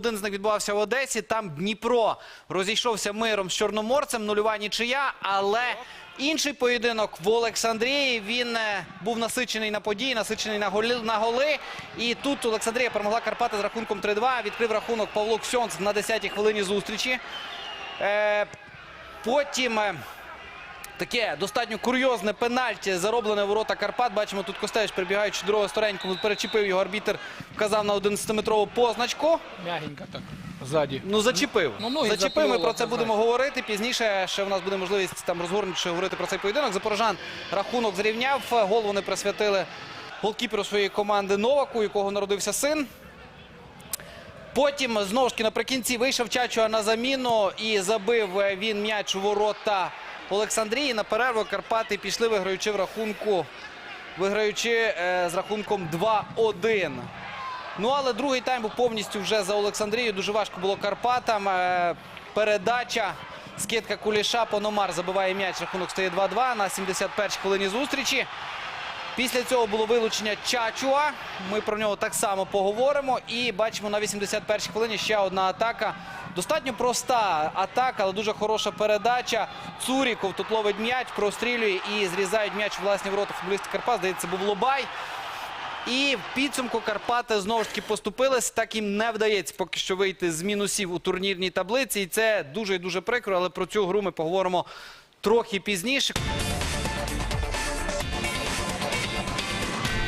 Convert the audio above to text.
Один з них відбувався в Одесі. Там Дніпро розійшовся миром з Чорноморцем, нульова нічия, але інший поєдинок в Олександрії. Він е, був насичений на події, насичений на голи, на голи. І тут Олександрія перемогла Карпати з рахунком 3-2. Відкрив рахунок Павло Ксьонц на 10-й хвилині зустрічі. Е, потім. Таке достатньо курйозне пенальті, зароблене ворота Карпат. Бачимо, тут Костевич, прибігаючи дорогою старенькому, перечепив його арбітер, вказав на 11-метрову позначку. Мягенько так, сзади. Ну, зачепив. Ну, зачепив, ми про це будемо говорити. Пізніше ще в нас буде можливість там розгорнутіше говорити про цей поєдинок. Запорожан рахунок зрівняв. Гол вони присвятили голкіперу своєї команди Новаку, у якого народився син. Потім знову ж таки наприкінці вийшов Чачуа на заміну і забив він м'яч у ворота Олександрії. На перерву Карпати пішли, виграючи в рахунку, виграючи е, з рахунком 2-1. Ну, але другий тайм був повністю вже за Олександрією. Дуже важко було Карпатам. Е, Передача. Скидка Куліша. Пономар забиває м'яч. Рахунок стає 2-2 на 71-й хвилині зустрічі. Після цього було вилучення Чачуа. Ми про нього так само поговоримо. І бачимо на 81-й хвилині ще одна атака. Достатньо проста атака, але дуже хороша передача. Цуріков тут ловить м'яч, прострілює і зрізають м'яч власні ворота футболісти Карпат. Здається, був Лобай. І в підсумку Карпати знову ж таки поступились. Так їм не вдається поки що вийти з мінусів у турнірній таблиці. І це дуже і дуже прикро. Але про цю гру ми поговоримо трохи пізніше.